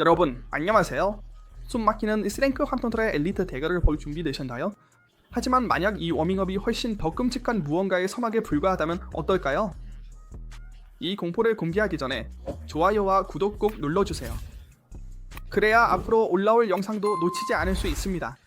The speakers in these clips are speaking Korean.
여러분 안녕하세요. 숨막히는 스랭크 헌터들의 엘리트 대결을 볼 준비 되셨나요? 하지만 만약 이 워밍업이 훨씬 더 끔찍한 무언가의 서막에 불과하다면 어떨까요? 이 공포를 공개하기 전에 좋아요와 구독 꼭 눌러주세요. 그래야 앞으로 올라올 영상도 놓치지 않을 수 있습니다.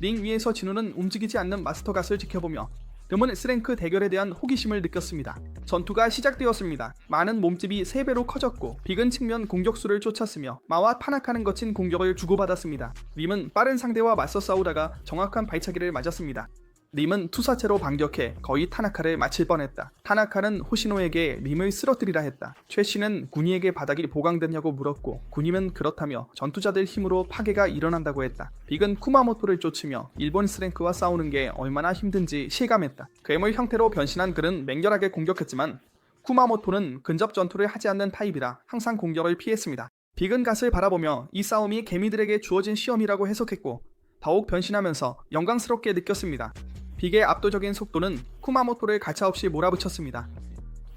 링 위에서 진우는 움직이지 않는 마스터 갓을 지켜보며 드문 스랭크 대결에 대한 호기심을 느꼈습니다. 전투가 시작되었습니다. 많은 몸집이 3배로 커졌고 비근 측면 공격수를 쫓았으며 마와 파낙하는 거친 공격을 주고받았습니다. 림은 빠른 상대와 맞서 싸우다가 정확한 발차기를 맞았습니다. 림은 투사체로 반격해 거의 타나카를 마칠 뻔했다. 타나카는 호시노에게 림을 쓰러뜨리라 했다. 최 씨는 군이에게 바닥이 보강됐냐고 물었고 군임은 그렇다며 전투자들 힘으로 파괴가 일어난다고 했다. 빅은 쿠마모토를 쫓으며 일본 스랭크와 싸우는 게 얼마나 힘든지 실감했다. 괴물 형태로 변신한 그는 맹렬하게 공격했지만 쿠마모토는 근접 전투를 하지 않는 타입이라 항상 공격을 피했습니다. 빅은 갓을 바라보며 이 싸움이 개미들에게 주어진 시험이라고 해석했고 더욱 변신하면서 영광스럽게 느꼈습니다. 빅의 압도적인 속도는 쿠마모토를 가차없이 몰아붙였습니다.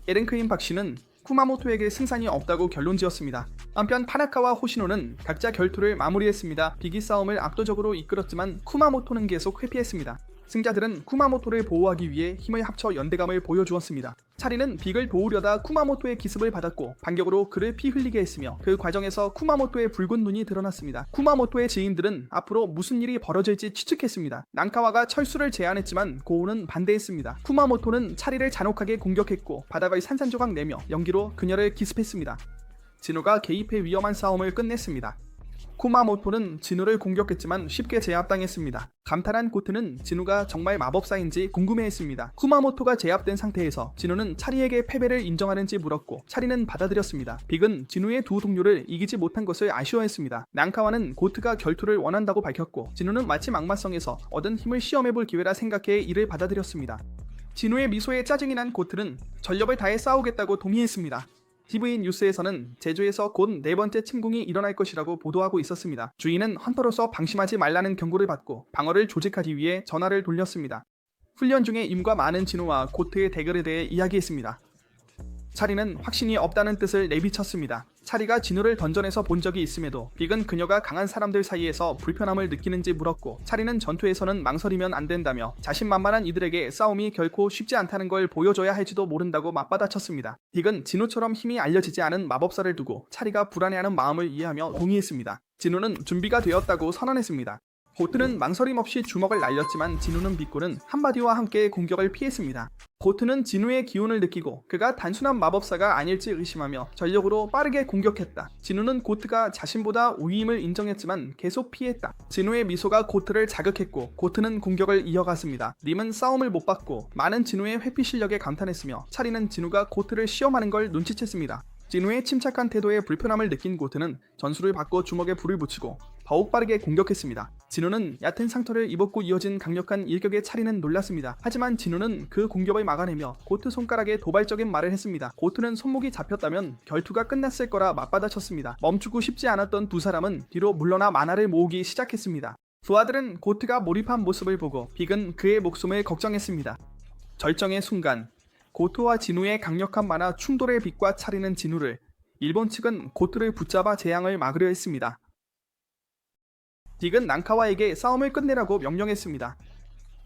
에렌크인 박씨는 쿠마모토에게 승산이 없다고 결론지었습니다. 한편 파나카와 호시노는 각자 결투를 마무리했습니다. 빅이 싸움을 압도적으로 이끌었지만 쿠마모토는 계속 회피했습니다. 승자들은 쿠마모토를 보호하기 위해 힘을 합쳐 연대감을 보여주었습니다. 차리는 빅을 도우려다 쿠마모토의 기습을 받았고 반격으로 그를 피 흘리게 했으며 그 과정에서 쿠마모토의 붉은 눈이 드러났습니다. 쿠마모토의 지인들은 앞으로 무슨 일이 벌어질지 추측했습니다. 난카와가 철수를 제안했지만 고우는 반대했습니다. 쿠마모토는 차리를 잔혹하게 공격했고 바닥을 산산조각 내며 연기로 그녀를 기습했습니다. 진우가 개입해 위험한 싸움을 끝냈습니다. 쿠마모토는 진우를 공격했지만 쉽게 제압당했습니다. 감탄한 고트는 진우가 정말 마법사인지 궁금해했습니다. 쿠마모토가 제압된 상태에서 진우는 차리에게 패배를 인정하는지 물었고 차리는 받아들였습니다. 빅은 진우의 두 동료를 이기지 못한 것을 아쉬워했습니다. 난카와는 고트가 결투를 원한다고 밝혔고 진우는 마치 막마성에서 얻은 힘을 시험해볼 기회라 생각해 이를 받아들였습니다. 진우의 미소에 짜증이 난 고트는 전력을 다해 싸우겠다고 동의했습니다. TV 뉴스에서는 제주에서 곧 네 번째 침공이 일어날 것이라고 보도하고 있었습니다. 주인은 헌터로서 방심하지 말라는 경고를 받고 방어를 조직하기 위해 전화를 돌렸습니다. 훈련 중에 임과 많은 진우와 고트의 대결에 대해 이야기했습니다. 차리는 확신이 없다는 뜻을 내비쳤습니다. 차리가 진우를 던전에서 본 적이 있음에도 빅은 그녀가 강한 사람들 사이에서 불편함을 느끼는지 물었고 차리는 전투에서는 망설이면 안 된다며 자신만만한 이들에게 싸움이 결코 쉽지 않다는 걸 보여줘야 할지도 모른다고 맞받아쳤습니다. 빅은 진우처럼 힘이 알려지지 않은 마법사를 두고 차리가 불안해하는 마음을 이해하며 동의했습니다. 진우는 준비가 되었다고 선언했습니다. 고트는 망설임 없이 주먹을 날렸지만 진우는 믿고는 한마디와 함께 공격을 피했습니다. 고트는 진우의 기운을 느끼고 그가 단순한 마법사가 아닐지 의심하며 전력으로 빠르게 공격했다. 진우는 고트가 자신보다 우위임을 인정했지만 계속 피했다. 진우의 미소가 고트를 자극했고 고트는 공격을 이어갔습니다. 림은 싸움을 못 받고 많은 진우의 회피 실력에 감탄했으며 차리는 진우가 고트를 시험하는 걸 눈치챘습니다. 진우의 침착한 태도에 불편함을 느낀 고트는 전술을 바꿔 주먹에 불을 붙이고 더욱 빠르게 공격했습니다. 진우는 얕은 상처를 입었고 이어진 강력한 일격에 차리는 놀랐습니다. 하지만 진우는 그 공격을 막아내며 고트 손가락에 도발적인 말을 했습니다. 고트는 손목이 잡혔다면 결투가 끝났을 거라 맞받아쳤습니다. 멈추고 싶지 않았던 두 사람은 뒤로 물러나 만화를 모으기 시작했습니다. 부하들은 고트가 몰입한 모습을 보고 빅은 그의 목숨을 걱정했습니다. 절정의 순간 고토와 진우의 강력한 만화 충돌의 빛과 차리는 진우를 일본 측은 고토를 붙잡아 재앙을 막으려 했습니다. 딕은 난카와에게 싸움을 끝내라고 명령했습니다.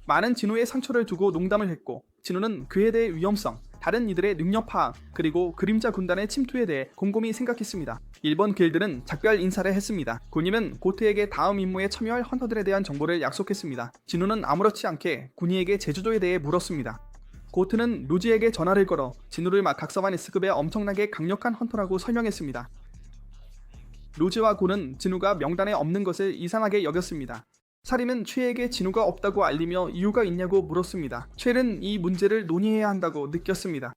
많은 진우의 상처를 두고 농담을 했고 진우는 그에 대해 위험성, 다른 이들의 능력 파악, 그리고 그림자 군단의 침투에 대해 곰곰이 생각했습니다. 일본 길드는 작별 인사를 했습니다. 군임은 고트에게 다음 임무에 참여할 헌터들에 대한 정보를 약속했습니다. 진우는 아무렇지 않게 군이에게 제주도에 대해 물었습니다. 고트는 루지에게 전화를 걸어 진우를 막 각서한 S급의 엄청나게 강력한 헌터라고 설명했습니다. 루지와 고는 진우가 명단에 없는 것을 이상하게 여겼습니다. 사림은 최에게 진우가 없다고 알리며 이유가 있냐고 물었습니다. 최는 이 문제를 논의해야 한다고 느꼈습니다.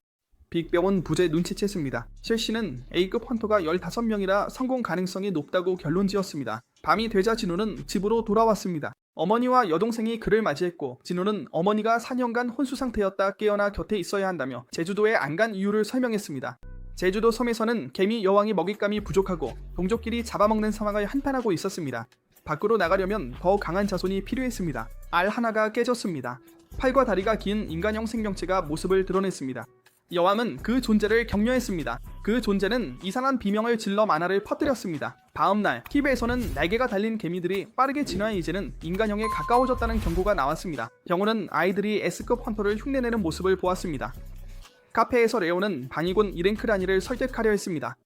빅병은 부재 눈치챘습니다. 첼시는 A급 헌터가 15명이라 성공 가능성이 높다고 결론 지었습니다. 밤이 되자 진우는 집으로 돌아왔습니다. 어머니와 여동생이 그를 맞이했고 진우는 어머니가 4년간 혼수 상태였다 깨어나 곁에 있어야 한다며 제주도에 안 간 이유를 설명했습니다. 제주도 섬에서는 개미 여왕이 먹잇감이 부족하고 동족끼리 잡아먹는 상황을 한판하고 있었습니다. 밖으로 나가려면 더 강한 자손이 필요했습니다. 알 하나가 깨졌습니다. 팔과 다리가 긴 인간형 생명체가 모습을 드러냈습니다. 여왕은 그 존재를 격려했습니다. 그 존재는 이상한 비명을 질러 만화를 퍼뜨렸습니다. 다음날 TV에서는 날개가 달린 개미들이 빠르게 진화해 이제는 인간형에 가까워졌다는 경고가 나왔습니다. 영호는 아이들이 S급 헌터를 흉내내는 모습을 보았습니다. 카페에서 레오는 반이곤 이랭크 라니를 설득하려 했습니다.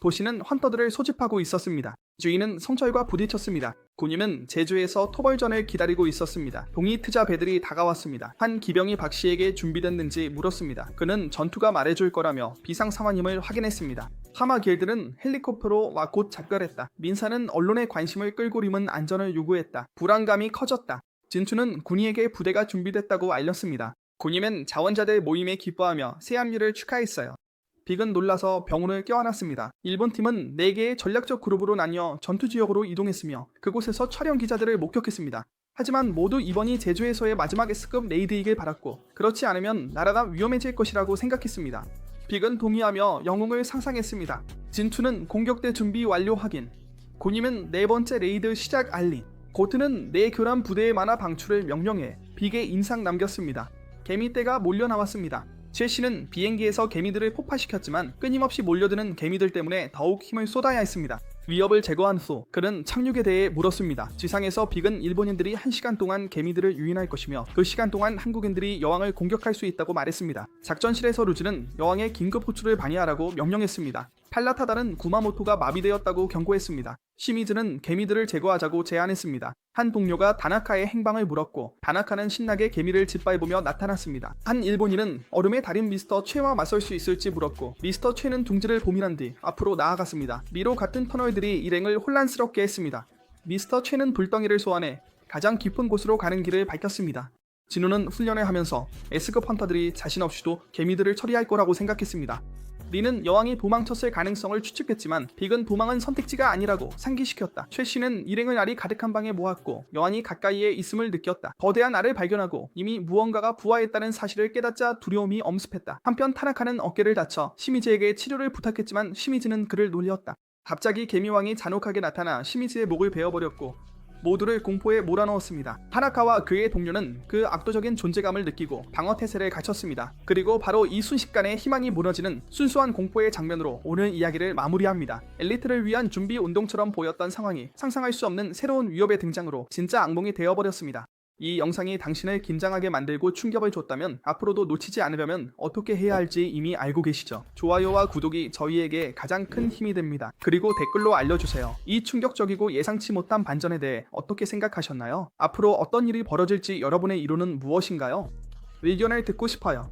도시는 헌터들을 소집하고 있었습니다. 주인은 성철과 부딪혔습니다. 군인은 제주에서 토벌전을 기다리고 있었습니다. 동이 트자 배들이 다가왔습니다. 한 기병이 박 씨에게 준비됐는지 물었습니다. 그는 전투가 말해줄 거라며 비상 상황임을 확인했습니다. 하마 길들은 헬리콥터로 와 곧 작별했다. 민사는 언론의 관심을 끌고 림은 안전을 요구했다. 불안감이 커졌다. 진추는 군이에게 부대가 준비됐다고 알렸습니다. 군임은 자원자들 모임에 기뻐하며 새 합류를 축하했어요. 빅은 놀라서 병원을 껴안았습니다. 일본 팀은 4개의 전략적 그룹으로 나뉘어 전투 지역으로 이동했으며 그곳에서 촬영 기자들을 목격했습니다. 하지만 모두 이번이 제주에서의 마지막 S급 레이드이길 바랐고 그렇지 않으면 나라가 위험해질 것이라고 생각했습니다. 빅은 동의하며 영웅을 상상했습니다. 진투는 공격대 준비 완료 확인. 고님은 네 번째 레이드 시작 알림. 고트는 네 교란 부대의 만화 방출을 명령해 빅의 인상 남겼습니다. 개미떼가 몰려 나왔습니다. 최 씨는 비행기에서 개미들을 폭파시켰지만 끊임없이 몰려드는 개미들 때문에 더욱 힘을 쏟아야 했습니다. 위협을 제거한 후 그는 착륙에 대해 물었습니다. 지상에서 빅은 일본인들이 1시간 동안 개미들을 유인할 것이며 그 시간 동안 한국인들이 여왕을 공격할 수 있다고 말했습니다. 작전실에서 루즈는 여왕의 긴급 호출을 방해하라고 명령했습니다. 팔라타다는 구마모토가 마비되었다고 경고했습니다. 시미즈는 개미들을 제거하자고 제안했습니다. 한 동료가 다나카의 행방을 물었고 다나카는 신나게 개미를 짓밟으며 나타났습니다. 한 일본인은 얼음의 달인 미스터 최와 맞설 수 있을지 물었고 미스터 최는 둥지를 고민한 뒤 앞으로 나아갔습니다. 미로 같은 터널들이 일행을 혼란스럽게 했습니다. 미스터 최는 불덩이를 소환해 가장 깊은 곳으로 가는 길을 밝혔습니다. 진우는 훈련을 하면서 S급 헌터들이 자신 없이도 개미들을 처리할 거라고 생각했습니다. 리는 여왕이 도망쳤을 가능성을 추측했지만 빅은 도망은 선택지가 아니라고 상기시켰다. 최 씨는 일행을 알이 가득한 방에 모았고 여왕이 가까이에 있음을 느꼈다. 거대한 알을 발견하고 이미 무언가가 부화했다는 사실을 깨닫자 두려움이 엄습했다. 한편 타나카는 어깨를 다쳐 시미즈에게 치료를 부탁했지만 시미즈는 그를 놀렸다. 갑자기 개미왕이 잔혹하게 나타나 시미즈의 목을 베어버렸고 모두를 공포에 몰아넣었습니다. 타나카와 그의 동료는 그 압도적인 존재감을 느끼고 방어 태세를 갖췄습니다. 그리고 바로 이 순식간에 희망이 무너지는 순수한 공포의 장면으로 오늘 이야기를 마무리합니다. 엘리트를 위한 준비 운동처럼 보였던 상황이 상상할 수 없는 새로운 위협의 등장으로 진짜 악몽이 되어버렸습니다. 이 영상이 당신을 긴장하게 만들고 충격을 줬다면 앞으로도 놓치지 않으려면 어떻게 해야 할지 이미 알고 계시죠? 좋아요와 구독이 저희에게 가장 큰 힘이 됩니다. 그리고 댓글로 알려주세요. 이 충격적이고 예상치 못한 반전에 대해 어떻게 생각하셨나요? 앞으로 어떤 일이 벌어질지 여러분의 이론은 무엇인가요? 의견을 듣고 싶어요.